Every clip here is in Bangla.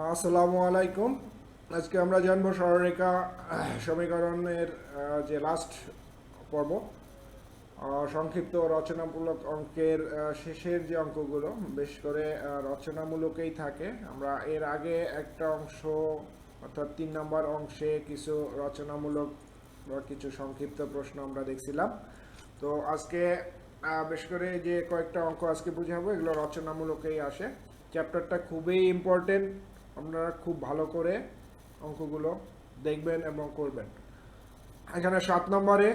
আসসালামু আলাইকুম। আজকে আমরা জানব সরলরেখা সমীকরণের যে লাস্ট পর্ব সংক্ষিপ্ত রচনামূলক অঙ্কের শেষের যে অঙ্কগুলো, বেশ করে রচনামূলকেই থাকে। আমরা এর আগে একটা অংশ, অর্থাৎ তিন নম্বর অংশে কিছু রচনামূলক বা কিছু সংক্ষিপ্ত প্রশ্ন আমরা দেখছিলাম। তো আজকে বেশ করে যে কয়েকটা অঙ্ক আজকে বুঝাবো, এগুলো রচনামূলকেই আসে। চ্যাপ্টারটা খুবই ইম্পর্টেন্ট আপনারা খুব ভালো করে অঙ্কগুলো দেখবেন এবং করবেন। এখানে সাত নম্বরে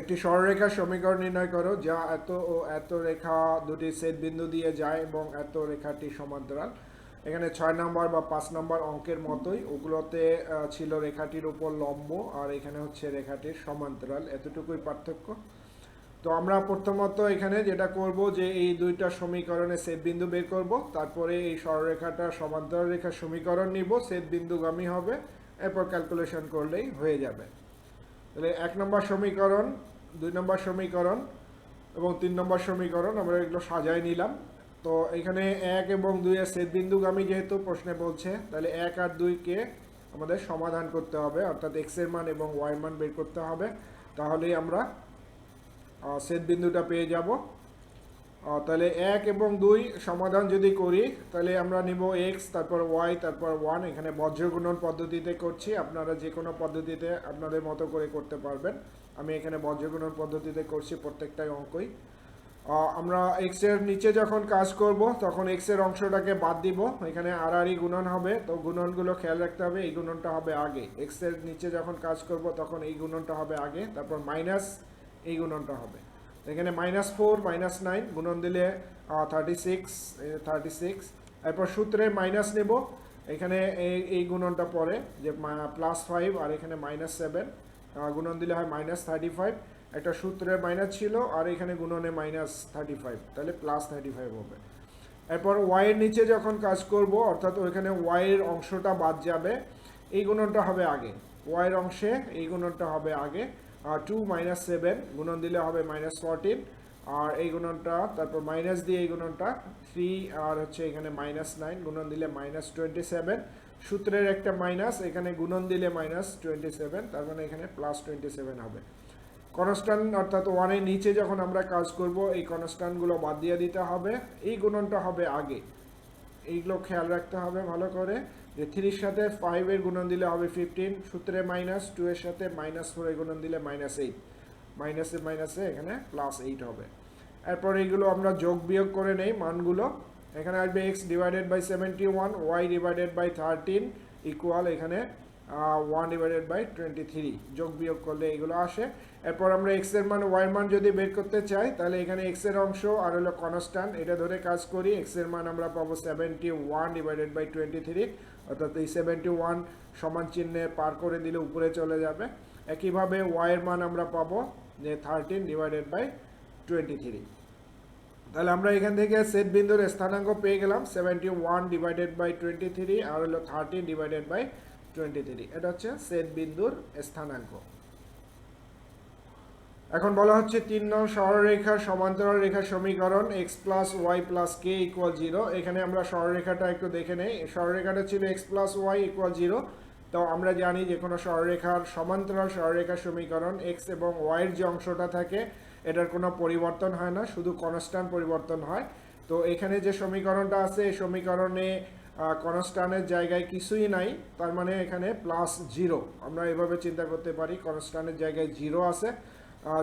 একটি সরলরেখার সমীকরণ নির্ণয় করো, যা এত ও এত রেখা দুটি সেট বিন্দু দিয়ে যায় এবং এত রেখাটি সমান্তরাল। এখানে ছয় নম্বর বা পাঁচ নম্বর অঙ্কের মতোই ওগুলোতে ছিল রেখাটির উপর লম্ব আর এখানে হচ্ছে রেখাটির সমান্তরাল। এতটুকুই পার্থক্য। তো আমরা প্রথমত এখানে যেটা করব যে এই দুইটা সমীকরণে সেট বিন্দু বের করব, তারপরে এই সরলরেখাটা সমান্তরাল রেখার সমীকরণ নিব, সেট বিন্দুগামী হবে, এরপর ক্যালকুলেশন করলেই হয়ে যাবে। তাহলে এক নম্বর সমীকরণ, দুই নম্বর সমীকরণ এবং তিন নম্বর সমীকরণ আমরা এগুলো সাজাই নিলাম। তো এখানে এক এবং দুইয়ের সেট বিন্দুগামী যেহেতু প্রশ্নে বলছে, তাহলে এক আর দুইকে আমাদের সমাধান করতে হবে, অর্থাৎ এক্সের মান এবং ওয়াই মান বের করতে হবে। তাহলেই আমরা সেট বিন্দুটা পেয়ে যাব। তাহলে এক এবং দুই সমাধান যদি করি, তাহলে আমরা নিব এক্স তারপর ওয়াই তারপর ওয়ান এখানে বজ্রগুণন পদ্ধতিতে করছি। আপনারা যে কোনো পদ্ধতিতে আপনাদের মতো করে করতে পারবেন। আমি এখানে বজ্রগুণন পদ্ধতিতে করছি প্রত্যেকটাই অঙ্কই। আমরা এক্সের নিচে যখন কাজ করব, তখন এক্সের অংশটাকে বাদ দিব। এখানে আর আরই গুণন হবে, তো গুণনগুলো খেয়াল রাখতে হবে, এই গুণনটা হবে আগে। এক্সের নিচে যখন কাজ করব, তখন এই গুণনটা হবে আগে, তারপর মাইনাস এই গুণনটা হবে। এখানে মাইনাস ফোর মাইনাস নাইন গুণন দিলে থার্টি সিক্স থার্টি সিক্স এরপর সূত্রে মাইনাস নেব। এখানে এই গুণনটা পড়ে যে প্লাস ফাইভ আর এখানে মাইনাস সেভেন গুণন দিলে হয় মাইনাস থার্টি ফাইভ একটা সূত্রে মাইনাস ছিল আর এখানে গুণনে মাইনাস থার্টি ফাইভ তাহলে প্লাস থার্টি ফাইভ হবে। এরপর ওয়াইয়ের নিচে যখন কাজ করব, অর্থাৎ ওইখানে ওয়াইয়ের অংশটা বাদ যাবে, এই গুণনটা হবে আগে। ওয়াইয়ের অংশে এই গুণনটা হবে আগে। টু মাইনাস সেভেন গুণন দিলে হবে মাইনাস ফোরটিন আর এই গুণনটা, তারপর মাইনাস দিয়ে এই গুণনটা থ্রি আর হচ্ছে এখানে মাইনাস নাইন গুণন দিলে মাইনাস টোয়েন্টি সেভেন সূত্রের একটা মাইনাস এখানে গুণন দিলে মাইনাস টোয়েন্টি সেভেন তার মানে এখানে প্লাস টোয়েন্টি সেভেন হবে। কনস্ট্যান্ট অর্থাৎ ওয়ানের নিচে যখন আমরা কাজ করব, এই কনস্ট্যান্টগুলো বাদ দিয়ে দিতে হবে। এই গুণনটা হবে আগে। এইগুলো খেয়াল রাখতে হবে ভালো করে। যে থ্রির সাথে ফাইভের গুণন দিলে হবে ফিফটিন সূত্রে মাইনাস টু এর সাথে মাইনাস ফোরের গুণন দিলে মাইনাস এইট মাইনাসে মাইনাসে এখানে প্লাস এইট হবে। এরপর এইগুলো আমরা যোগ বিয়োগ করে নেই মানগুলো। এখানে আসবে x divided by seventy one y divided by thirteen equal এখানে one divided by twenty three যোগ বিয়োগ করলে এগুলো আসে। এরপর আমরা এক্সের মান ওয়াই মান যদি বের করতে চাই, তাহলে এখানে এক্সের অংশ আর হলো কনস্ট্যান্ট এটা ধরে কাজ করি। এক্সের মান আমরা পাবো seventy one divided by twenty three অর্থাৎ এই সেভেন্টি ওয়ান সমান চিহ্নে পার করে দিলে উপরে চলে যাবে। একইভাবে ওয়াইয়ের মান আমরা পাবো যে thirteen divided by twenty three তাহলে আমরা এখান থেকে সেট বিন্দুর স্থানাঙ্ক পেয়ে গেলাম seventy one divided by twenty three আর হলো thirteen divided by twenty three এটা হচ্ছে সেট বিন্দুর স্থানাঙ্ক। এখন বলা হচ্ছে তিন নং সরলরেখার সমান্তরাল রেখার সমীকরণ x plus y plus k equal zero এখানে আমরা সরলরেখাটা একটু দেখে নেই। সরলরেখাটা ছিল x plus y equal zero তো আমরা জানি যে কোনো সরলরেখার সমান্তরাল সরলরেখার সমীকরণ এক্স এবং ওয়াইয়ের যে অংশটা থাকে, এটার কোনো পরিবর্তন হয় না, শুধু কনস্ট্যান্ট পরিবর্তন হয়। তো এখানে যে সমীকরণটা আছে, এই সমীকরণে কনস্ট্যান্টের জায়গায় কিছুই নাই, তার মানে এখানে প্লাস জিরো আমরা এভাবে চিন্তা করতে পারি কনস্ট্যান্টের জায়গায় জিরো আছে।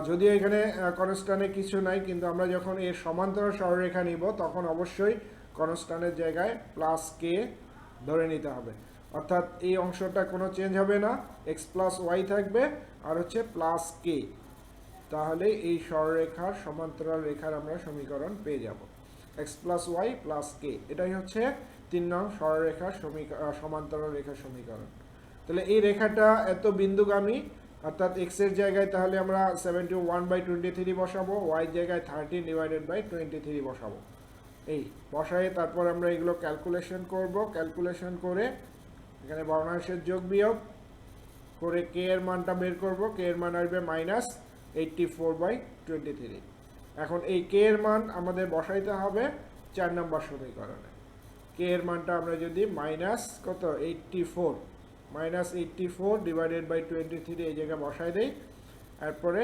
যদিও এখানে কনস্ট্যান্টে কিছু নাই, কিন্তু আমরা যখন এর সমান্তরাল সরলরেখা নিব, তখন অবশ্যই কনস্ট্যান্টের জায়গায় প্লাস কে ধরে নিতে হবে। অর্থাৎ এই অংশটা কোনো চেঞ্জ হবে না এক্স প্লাস ওয়াই থাকবে, আর হচ্ছে প্লাস কে তাহলে এই সরলরেখার সমান্তরাল রেখার আমরা সমীকরণ পেয়ে যাব। X plus y plus k এটাই হচ্ছে তিন নং সরলরেখার সমীকরণ সমান্তরাল রেখার সমীকরণ। তাহলে এই রেখাটা এত বিন্দুগামী অর্থাৎ এক্সের জায়গায় তাহলে আমরা seventy one by twenty three বসাবো ওয়াই জায়গায় thirteen divided by twenty three বসাবো। এই বসাই তারপর আমরা এগুলো ক্যালকুলেশন করব। ক্যালকুলেশন করে এখানে ভগ্নাংশের যোগ বিয়োগ করে কে এর মানটা বের করব। কে এর মান আসবে minus eighty four by twenty three এখন এই কে এর মান আমাদের বসাইতে হবে চার নম্বর সমীকরণে। কে এর মানটা আমরা যদি মাইনাস কত? Eighty four minus eighty four divided by twenty three এই জায়গায় বসাই দেই। এরপরে,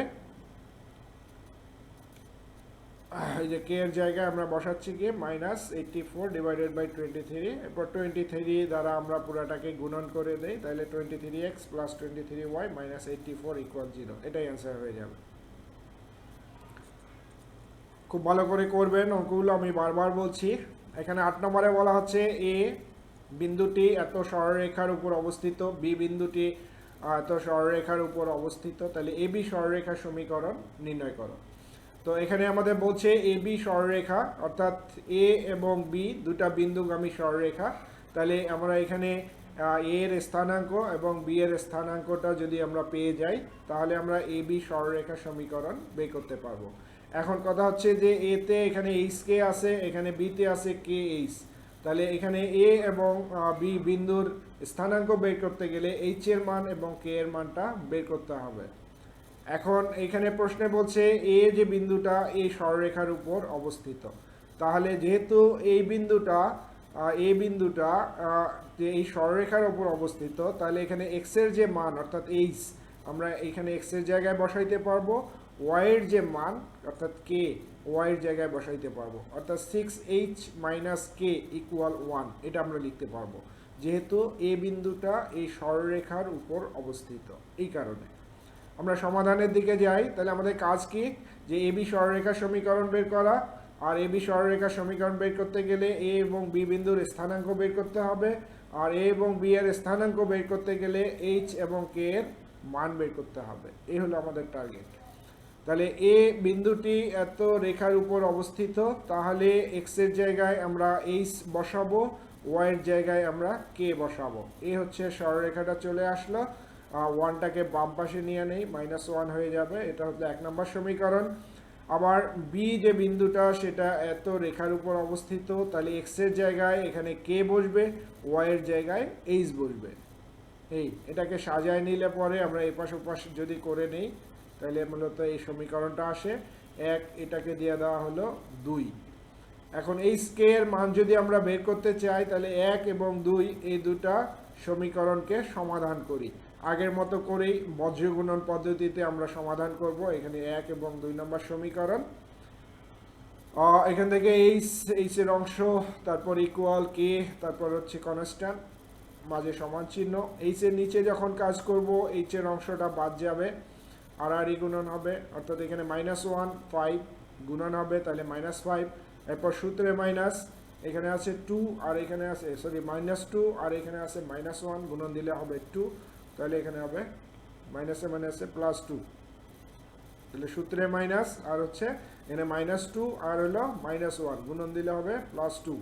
এই যে কে এর জায়গায় আমরা বসাচ্ছি কি? Minus eighty four divided by twenty three এরপর টোয়েন্টি থ্রি দ্বারা আমরা পুরাটাকে গুণন করে দেই, তাহলে twenty three x plus twenty three y minus eighty four equal zero এটাই অ্যান্সার হয়ে যাবে। খুব ভালো করে করবেন, অঙ্কগুলো আমি বারবার বলছি। এখানে আট নম্বরে বলা হচ্ছে এ বিন্দুটি এত সরলরেখার উপর অবস্থিত বি বিন্দুটি এত সরলরেখার উপর অবস্থিত, তাহলে এ বি সরলরেখার সমীকরণ নির্ণয় করো। তো এখানে আমাদের বলছে এ বি সরলরেখা, অর্থাৎ এ এবং বি দুটা বিন্দুগামী সরলরেখা, তাহলে আমরা এখানে এ এর স্থানাঙ্ক এবং বি এর স্থানাঙ্কটা যদি আমরা পেয়ে যাই, তাহলে আমরা এ বি সরলরেখা সমীকরণ বের করতে পারব। এখন কথা হচ্ছে যে এতে এখানে এইচ কে আছে, এখানে বিতে আছে কে এইচ তাহলে এখানে এ এবং বি বিন্দুর স্থানাঙ্ক বের করতে গেলে এইচ এর মান এবং কে এর মানটা বের করতে হবে। এখন এখানে প্রশ্নে বলছে এ যে বিন্দুটা এই সরলরেখার উপর অবস্থিত। তাহলে যেহেতু এই বিন্দুটা এই বিন্দুটা যে এই সরলরেখার উপর অবস্থিত, তাহলে এখানে এক্সের যে মান, অর্থাৎ এইচ আমরা এখানে এক্সের জায়গায় বসাইতে পারব। ওয়াই এর যে মান, অর্থাৎ কে ওয়াই এর জায়গায় বসাইতে পারব। অর্থাৎ six h minus k equal one এটা আমরা লিখতে পারব। যেহেতু এ বিন্দুটা এই সরলরেখার উপর অবস্থিত, এই কারণে। আমরা সমাধানের দিকে যাই, তাহলে আমাদের কাজ কি? যে এ বি সরলরেখার সমীকরণ বের করা, আর এবি বি সরলরেখার সমীকরণ বের করতে গেলে এ এবং বি বিন্দুর স্থানাঙ্ক বের করতে হবে, আর এ এবং বি এর স্থানাঙ্ক বের করতে গেলে এইচ এবং কে এর মান বের করতে হবে। এই হলো আমাদের টার্গেট তাহলে এ বিন্দুটি এত রেখার উপর অবস্থিত, তাহলে এক্সের জায়গায় আমরা এইচ বসাবো ওয়াই এর জায়গায় আমরা কে বসাবো। এ হচ্ছে সরলরেখাটা চলে আসলো। ওয়ানটাকে বাম পাশে নিয়ে নেই মাইনাস ওয়ান হয়ে যাবে। এটা হচ্ছে এক নম্বর সমীকরণ। আবার বি যে বিন্দুটা, সেটা এত রেখার উপর অবস্থিত, তাহলে এক্সের জায়গায় এখানে কে বসবে ওয়াই এর জায়গায় এইচ বসবে। এই, এটাকে সাজায় নিলে পরে আমরা এপাশ ওপাশ যদি করে নেই তাহলে মূলত এই সমীকরণটা আসে। এক, এটাকে দিয়ে দেওয়া হলো দুই। এখন এই স্কের মান যদি আমরা বের করতে চাই, তাহলে এক এবং দুই এই দুটা সমীকরণকে সমাধান করি। আগের মতো করেই বজ্রগুণন পদ্ধতিতে আমরা সমাধান করব। এখানে এক এবং দুই নম্বর সমীকরণ। এখান থেকে এইচ এইচ এর অংশ, তারপর ইকুয়াল কে তারপর হচ্ছে কনস্ট্যান্ট মাঝে সমান চিহ্ন। এইচ এর নিচে যখন কাজ করব এইচ এর অংশটা বাদ যাবে। আর আর ই গুণন হবে অর্থাৎ এখানে মাইনাস ওয়ান ফাইভ গুণন হবে তাহলে মাইনাস ফাইভ এরপর সূত্রে মাইনাস এখানে আছে টু আর এখানে আছে সরি মাইনাস টু আর এখানে আছে মাইনাস ওয়ান গুণন দিলে হবে টু তাহলে এখানে হবে মাইনাসে মাইনাসে প্লাস টু তাহলে সূত্রে মাইনাস আর হচ্ছে এখানে মাইনাস টু আর হলো মাইনাস ওয়ান গুণন দিলে হবে প্লাস টু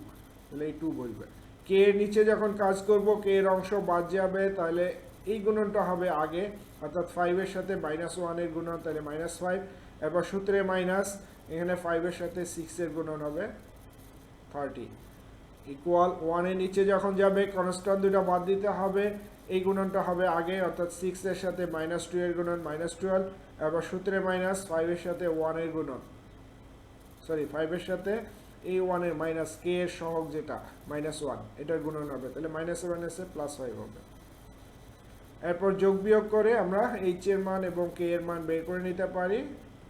তাহলে এই টু বলবে কে এর নিচে যখন কাজ করব কে এর অংশ বাদ যাবে তাহলে এই গুণনটা হবে আগে, অর্থাৎ ফাইভের সাথে মাইনাস ওয়ানের গুণন, তাহলে মাইনাস ফাইভ এরপর সূত্রে মাইনাস এখানে ফাইভের সাথে সিক্সের গুণন হবে থার্টি ইকুয়াল ওয়ানের নিচে যখন যাবে কনস্ট্যান্ট দুটো বাদ দিতে হবে। এই গুণনটা হবে আগে, অর্থাৎ সিক্সের সাথে মাইনাস টু এর গুণন মাইনাস টুয়েলভ এবার সূত্রে মাইনাস ফাইভের সাথে ওয়ানের গুণন। সরি ফাইভের সাথে এই ওয়ানের মাইনাস কে এর সহগ যেটা মাইনাস ওয়ান এটার গুণন হবে। তাহলে মাইনাস মাইনাসে প্লাস ফাইভ হবে। এরপর যোগ বিয়োগ করে আমরা এইচ এর মান এবং কে এর মান বের করে নিতে পারি।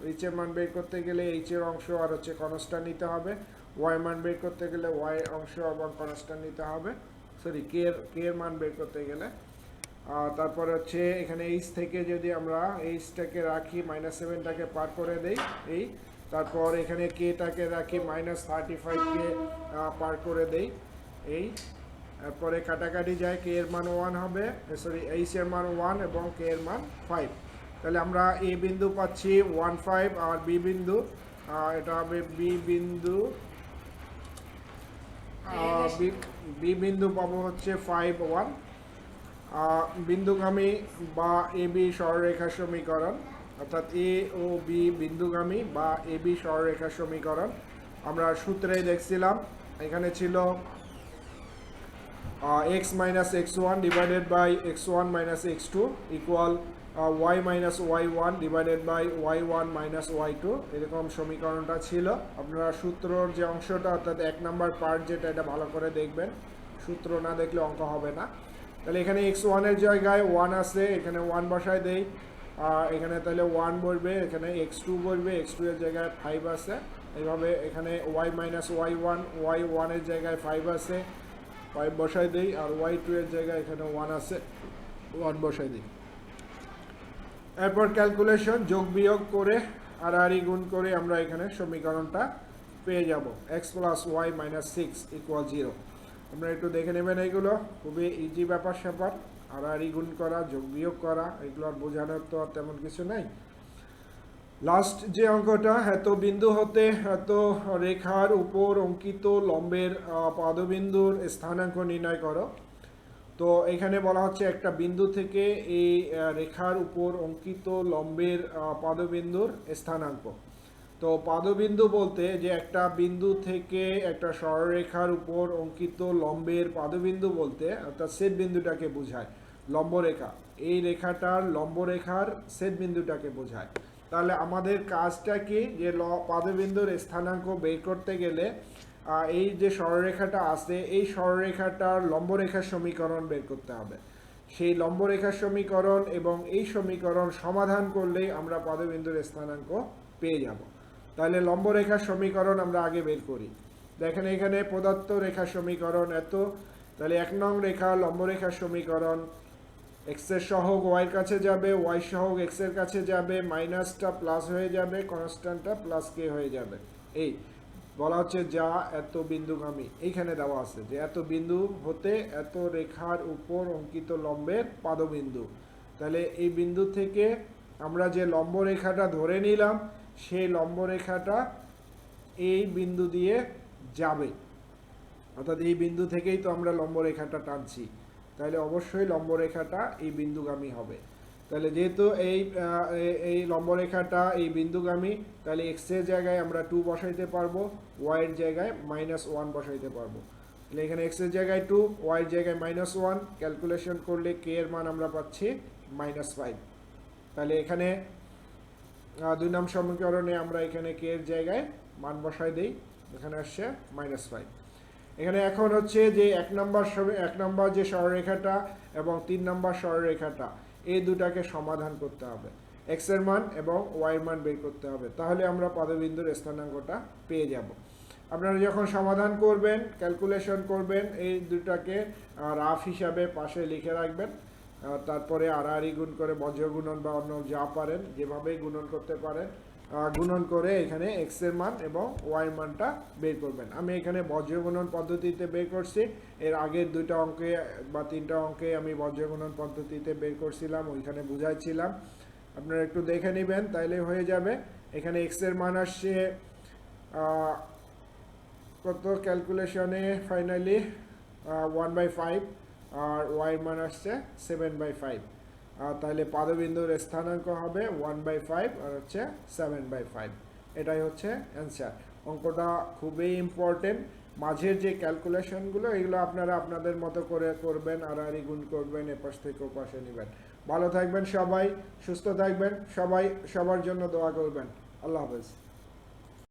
এইচ এর মান বের করতে গেলে এইচ এর অংশ আর হচ্ছে কনস্ট্যান্ট নিতে হবে। ওয়াই মান বের করতে গেলে ওয়াই অংশ এবং কনস্ট্যান্ট নিতে হবে। সরি কে এর কে এর মান বের করতে গেলে। তারপর হচ্ছে এখানে এইচ থেকে যদি আমরা এইচটাকে রাখি মাইনাস সেভেনটাকে পার করে দেই, এই। তারপর এখানে কেটাকে রাখি মাইনাস থার্টি ফাইভকে পার করে দেই, এই। তারপরে কাটাকাটি যায় কে এর মান ওয়ান হবে সরি এইচ এর মান ওয়ান এবং কে এর মান ফাইভ তাহলে আমরা এ বিন্দু পাচ্ছি ওয়ান ফাইভ আর বি বিন্দু এটা হবে বি বিন্দু বি- বিন্দু। পাবো হচ্ছে ফাইভ ওয়ান বিন্দুগামী বা এ বি সরলরেখার সমীকরণ অর্থাৎ এ ও বি বিন্দুগামী বা এ বি সরলরেখার সমীকরণ আমরা সূত্রে দেখছিলাম এখানে ছিল divided by x one minus x two equal y minus y one divided by y one minus y two এরকম সমীকরণটা ছিল। আপনারা সূত্রর যে অংশটা, অর্থাৎ এক নাম্বার পার্ট যেটা, এটা ভালো করে দেখবেন। সূত্র না দেখলে অঙ্ক হবে না। তাহলে এখানে এক্স ওয়ানের জায়গায় ওয়ান আছে, এখানে ওয়ান বসায় দেই। এখানে তাহলে ওয়ান বলবে এখানে এক্স টু বলবে এক্স টু এর জায়গায় ফাইভ আছে। এইভাবে এখানে y minus y one y ওয়ানের জায়গায় ফাইভ আছে। ফাইভ বসাই দিই আর ওয়াই টু এর জায়গায় এখানে ওয়ান আছে ওয়ান বসাই দিই। এরপর ক্যালকুলেশন যোগ বিয়োগ করে আর আর গুণ করে আমরা এখানে সমীকরণটা পেয়ে যাব। X plus y minus six equal zero আপনারা একটু দেখে নেবেন এইগুলো, খুবই ইজি ব্যাপার স্যাপার আর আর গুণ করা, যোগ বিয়োগ করা, এগুলো আর বোঝানোর তো আর তেমন কিছু নাই। লাস্ট যে অঙ্কটা এত বিন্দু হতে এত রেখার উপর অঙ্কিত লম্বের পাদবিন্দুর স্থানাঙ্ক নির্ণয় করো। তো এখানে বলা হচ্ছে একটা বিন্দু থেকে এই রেখার উপর অঙ্কিত লম্বের পাদবিন্দুর স্থানাঙ্ক। তো পাদবিন্দু বলতে যে একটা বিন্দু থেকে একটা সরলরেখার উপর অঙ্কিত লম্বের পাদবিন্দু বলতে, অর্থাৎ সেট বিন্দুটাকে বোঝায়। লম্বরেখা, এই রেখাটার লম্বরেখার সেট বিন্দুটাকে বোঝায়। তাহলে আমাদের কাজটা কি যে ল, পদবিন্দুর স্থানাঙ্ক বের করতে গেলে এই যে সরলরেখাটা আছে, এই সরলরেখাটার লম্বরেখার সমীকরণ বের করতে হবে। সেই লম্বরেখার সমীকরণ এবং এই সমীকরণ সমাধান করলেই আমরা পদবিন্দুর স্থানাঙ্ক পেয়ে যাব। তাহলে লম্বরেখার সমীকরণ আমরা আগে বের করি। দেখেন এখানে প্রদত্ত রেখার সমীকরণ এত। তাহলে এক নং রেখা লম্বরেখার সমীকরণ এক্সের সহগ ওয়াই কাছে যাবে ওয়াই সহগ এক্সের কাছে যাবে, মাইনাসটা প্লাস হয়ে যাবে কনস্ট্যান্টটা প্লাস কে হয়ে যাবে। এই বলা হচ্ছে যা এত বিন্দুগামী। এইখানে দেওয়া আছে যে এত বিন্দু হতে এত রেখার উপর অঙ্কিত লম্বের পাদবিন্দু। তাহলে এই বিন্দু থেকে আমরা যে লম্ব রেখাটা ধরে নিলাম, সেই লম্ব রেখাটা এই বিন্দু দিয়ে যাবে। অর্থাৎ এই বিন্দু থেকেই তো আমরা লম্ব রেখাটা টানছি। তাহলে অবশ্যই লম্বরেখাটা এই বিন্দুগামী হবে। তাহলে যেহেতু এই এই লম্বরেখাটা এই বিন্দুগামী, তাহলে এক্সের জায়গায় আমরা টু বসাইতে পারব ওয়াইয়ের জায়গায় মাইনাস ওয়ান বসাইতে পারব। তাহলে এখানে এক্সের জায়গায় টু ওয়াই এর জায়গায় মাইনাস ওয়ান ক্যালকুলেশন করলে কে এর মান আমরা পাচ্ছি মাইনাস ফাইভ তাহলে এখানে দুই নাম সমীকরণে আমরা এখানে কে এর জায়গায় মান বসাই দিই, এখানে আসছে মাইনাস ফাইভ এখানে এখন হচ্ছে যে এক নম্বর এক নম্বর যে সরলরেখাটা এবং তিন নম্বর সরলরেখাটা, এই দুটাকে সমাধান করতে হবে। এক্সের মান এবং ওয়াই মান বের করতে হবে। তাহলে আমরা পদবিন্দুর স্থানাঙ্কটা পেয়ে যাব। আপনারা যখন সমাধান করবেন ক্যালকুলেশন করবেন, এই দুটাকে রাফ হিসাবে পাশে লিখে রাখবেন। তারপরে আড়াআড়ি গুণ করে বজ্র গুণন বা অন্য যা পারেন, যেভাবেই গুণন করতে পারেন গুণন করে এখানে এক্সের মান এবং ওয়াই মানটা বের করবেন। আমি এখানে বজ্র গুণন পদ্ধতিতে বের করছি। এর আগের দুইটা অঙ্কে বা তিনটা অঙ্কে আমি বজ্র গুণন পদ্ধতিতে বের করছিলাম, ওইখানে বুঝাইছিলাম। আপনারা একটু দেখে নেবেন, তাইলে হয়ে যাবে। এখানে এক্সের মান আসছে কত ক্যালকুলেশনে ফাইনালি ওয়ান বাই ফাইভ আর ওয়াই মান আসছে সেভেন বাই ফাইভ তাহলে পাদবিন্দুর স্থানাঙ্ক হবে ওয়ান বাই ফাইভ আর হচ্ছে সেভেন বাই ফাইভ এটাই হচ্ছে অ্যান্সার অঙ্কটা খুবই ইম্পর্টেন্ট মাঝের যে ক্যালকুলেশনগুলো এগুলো আপনারা আপনাদের মতো করে করবেন আর আর গুণ করবেন, এপাশ থেকে ওপাশে নেবেন। ভালো থাকবেন সবাই, সুস্থ থাকবেন, সবাই সবার জন্য দোয়া করবেন। আল্লাহ হাফেজ।